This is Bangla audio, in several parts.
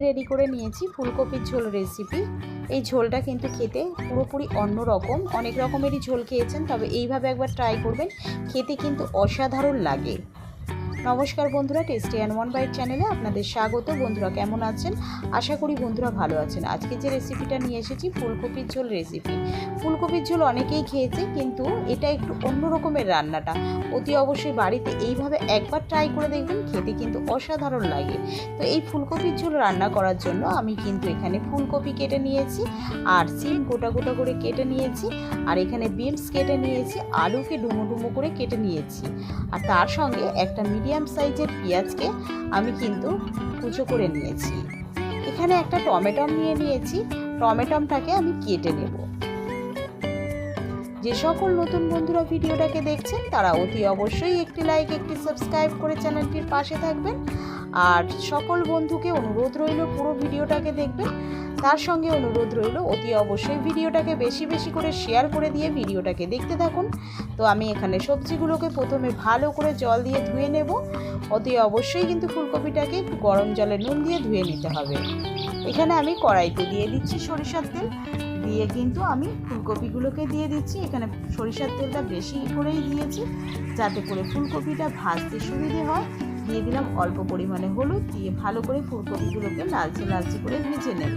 রেডি করে নিয়েছি ফুলকপির ঝোল রেসিপি এই ঝোলটা কিন্তু খেতে পুরোপুরি অন্য রকম। অনেক রকমেরই ঝোল খেয়েছেন, তবে এইভাবে একবার ট্রাই করবেন। খেতে কিন্তু অসাধারণ লাগে। নমস্কার বন্ধুরা টেস্টি অ্যান্ড ওয়ান বাইট চ্যানেলে আপনাদের স্বাগত। বন্ধুরা, কেমন আছেন? আশা করি বন্ধুরা ভালো আছেন। আজকে যে রেসিপিটা নিয়ে এসেছি, ফুলকপির ঝোল রেসিপি ফুলকপির ঝোল অনেকেই খেয়েছে, কিন্তু এটা একটু অন্য রকমের রান্নাটা। অতি অবশ্যই বাড়িতে এইভাবে একবার ট্রাই করে দেখবেন, খেতে কিন্তু অসাধারণ লাগে। তো এই ফুলকপির ঝোল রান্না করার জন্য আমি কিন্তু এখানে ফুলকপি কেটে নিয়েছি, আর সিম গোটা গোটা করে কেটে নিয়েছি, আর এখানে বিনস কেটে নিয়েছি, আলুকে ডুমো ডুমো করে কেটে নিয়েছি। আর তার সঙ্গে একটা মিডিয়াম সাইজের পেঁয়াজকে আমি কিন্তু কুচো করে নিয়েছি। এখানে একটা টমেটম নিয়ে নিয়েছি। টমেটমটাকে আমি কেটে নেব। যে সকল নতুন বন্ধুরা ভিডিওটাকে দেখছেন, তারা অতি অবশ্যই একটি লাইক একটি সাবস্ক্রাইব করে চ্যানেলটির পাশে থাকবেন। আর সকল বন্ধুকে অনুরোধ রইল, পুরো ভিডিওটাকে দেখবেন। তার সঙ্গে অনুরোধ রইল, অতি অবশ্যই ভিডিওটাকে বেশি বেশি করে শেয়ার করে দিয়ে ভিডিওটাকে দেখতে থাকুন। তো আমি এখানে সবজিগুলোকে প্রথমে ভালো করে জল দিয়ে ধুয়ে নেব। অতি অবশ্যই কিন্তু ফুলকপিটাকে একটু গরম জলে নুন দিয়ে ধুয়ে নিতে হবে। এখানে আমি কড়াইতে দিয়ে দিচ্ছি সরিষার তেল। দিয়ে কিন্তু আমি ফুলকপিগুলোকে দিয়ে দিচ্ছি। এখানে সরিষার তেলটা বেশি করেই দিয়েছি, যাতে করে ফুলকপিটা ভাজতে সুবিধে হয়। দিয়ে দিলাম অল্প পরিমাণে হলুদ দিয়ে ভালো করে ফুলকপিগুলোকে লালচে লালচে করে ভেজে নেব।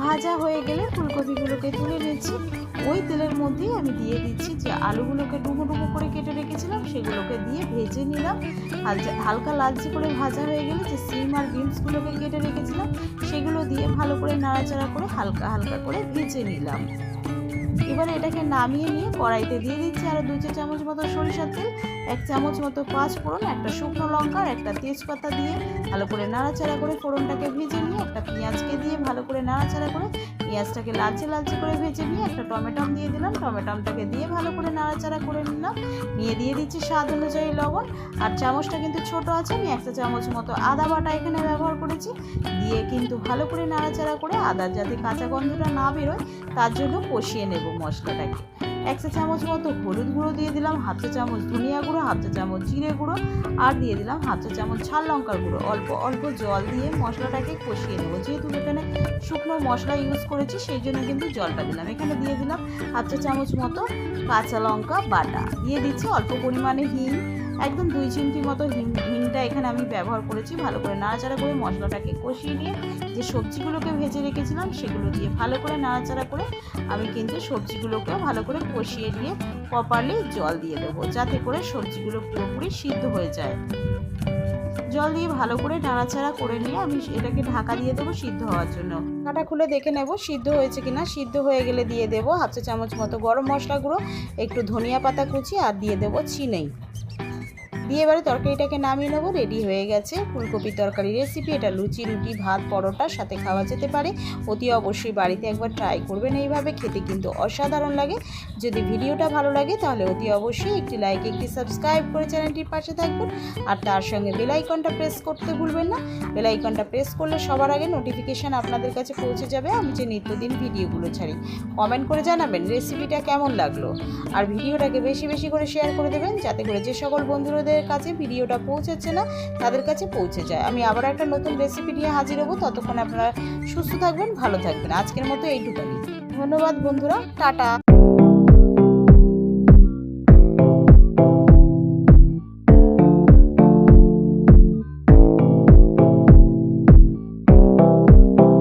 ভাজা হয়ে গেলে ফুলকপিগুলোকে তুলে নিচ্ছি ওই তেলের মধ্যেই আমি দিয়ে দিচ্ছি যে আলুগুলোকে ডুমো ডুমো করে কেটে রেখেছিলাম, সেগুলোকে দিয়ে ভেজে নিলাম। হালকা লালচে করে ভাজা হয়ে গেলে যে সিম আর বিনসগুলোকে কেটে রেখেছিলাম, সেগুলো দিয়ে ভালো করে নাড়াচাড়া করে হালকা হালকা করে ভেজে নিলাম। এবারে এটাকে নামিয়ে নিয়ে কড়াইতে দিয়ে দিচ্ছি আরও দু চা চামচ মতো সরিষার তেল, এক চামচ মতো পাঁচ ফোড়ন, একটা শুকনো লঙ্কা একটা তেজপাতা দিয়ে ভালো করে নাড়াচাড়া করে ফোড়নটাকে ভেজে নিয়ে একটা পেঁয়াজকে দিয়ে ভালো করে নাড়াচাড়া করে পেঁয়াজটাকে লালচে লালচে করে ভেজে নিয়ে একটা টমেটম দিয়ে দিলাম। টমেটমটাকে দিয়ে ভালো করে নাড়াচাড়া করে নিলাম। নিয়ে দিয়ে দিচ্ছি স্বাদ অনুযায়ী লবণ। আর চামচটা কিন্তু ছোট আছে, আমি একটা চামচ মতো আদা বাটা এখানে ব্যবহার করেছি। দিয়ে কিন্তু ভালো করে নাড়াচাড়া করে আদার যাতে কাঁচা গন্ধটা না বেরোয়, তার জন্য কষিয়ে নেব মশলাটাকে। এক চা চামচ মতো হলুদ গুঁড়ো দিয়ে দিলাম, হাফ চা চামচ ধনিয়া গুঁড়ো, হাফ চা চামচ জিরে গুঁড়ো। আর দিয়ে দিলাম হাফ চা চামচ ঝাল লঙ্কার গুঁড়ো। অল্প অল্প জল দিয়ে মশলাটাকে কষিয়ে নেব। যেহেতু শুকনো মশলা ইউজ করেছি, সেই জন্য কিন্তু জলটা দিলাম। এখানে দিয়ে দিলাম হাফ চা চামচ মতো কাঁচা লঙ্কা বাটা। দিয়ে দিচ্ছি অল্প পরিমাণে হিং, একদম দুই চিমটি মতো হিম হিংটা এখানে আমি ব্যবহার করেছি ভালো করে নাড়াচাড়া করে মশলাটাকে কষিয়ে নিয়ে যে সবজিগুলোকে ভেজে রেখেছিলাম সেগুলো দিয়ে ভালো করে নাড়াচাড়া করে আমি কিন্তু সবজিগুলোকেও ভালো করে কষিয়ে দিয়ে প্রপারলি জল দিয়ে দেবো, যাতে করে সবজিগুলো পুরোপুরি সিদ্ধ হয়ে যায়। জল দিয়ে ভালো করে নাড়াচাড়া করে নিয়ে আমি এটাকে ঢাকা দিয়ে দেবো সিদ্ধ হওয়ার জন্য। কাটা খুলে দেখে নেব সিদ্ধ হয়েছে কি না সিদ্ধ হয়ে গেলে দিয়ে দেবো হাফ চা চামচ মতো গরম মশলা গুঁড়ো, একটু ধনিয়া পাতা কুচি, আর দিয়ে দেবো চিনেই দিয়ে এবারে তরকারিটাকে নামিয়ে নেব, রেডি হয়ে গেছে। ফুলকপির তরকারি রেসিপি এটা লুচি, রুটি, ভাত, পরোটার সাথে খাওয়া যেতে পারে। অতি অবশ্যই বাড়িতে একবার ট্রাই করবেন এইভাবে, খেতে কিন্তু অসাধারণ লাগে। যদি ভিডিওটা ভালো লাগে, তাহলে অতি অবশ্যই একটি লাইক একটি সাবস্ক্রাইব করে চ্যানেলটির পাশে থাকবেন। আর তার সঙ্গে বেলাইকনটা প্রেস করতে ভুলবেন না। বেলাইকনটা প্রেস করলে সবার আগে নোটিফিকেশান আপনাদের কাছে পৌঁছে যাবে, আমি যে নিত্যদিন ভিডিওগুলো ছাড়ি। কমেন্ট করে জানাবেন রেসিপিটা কেমন লাগল। আর ভিডিওটাকে বেশি বেশি করে শেয়ার করে দেবেন, যাতে করে যে সকল বন্ধুদের কাছে ভিডিওটা পৌঁছাচ্ছে না, তাদের কাছে পৌঁছে যায়। আমি আবার একটা নতুন রেসিপি নিয়ে হাজির হব, ততক্ষণ আপনারা সুস্থ থাকবেন, ভালো থাকবেন। আজকের মতো এইটুকু ধন্যবাদ বন্ধুরা, টাটা।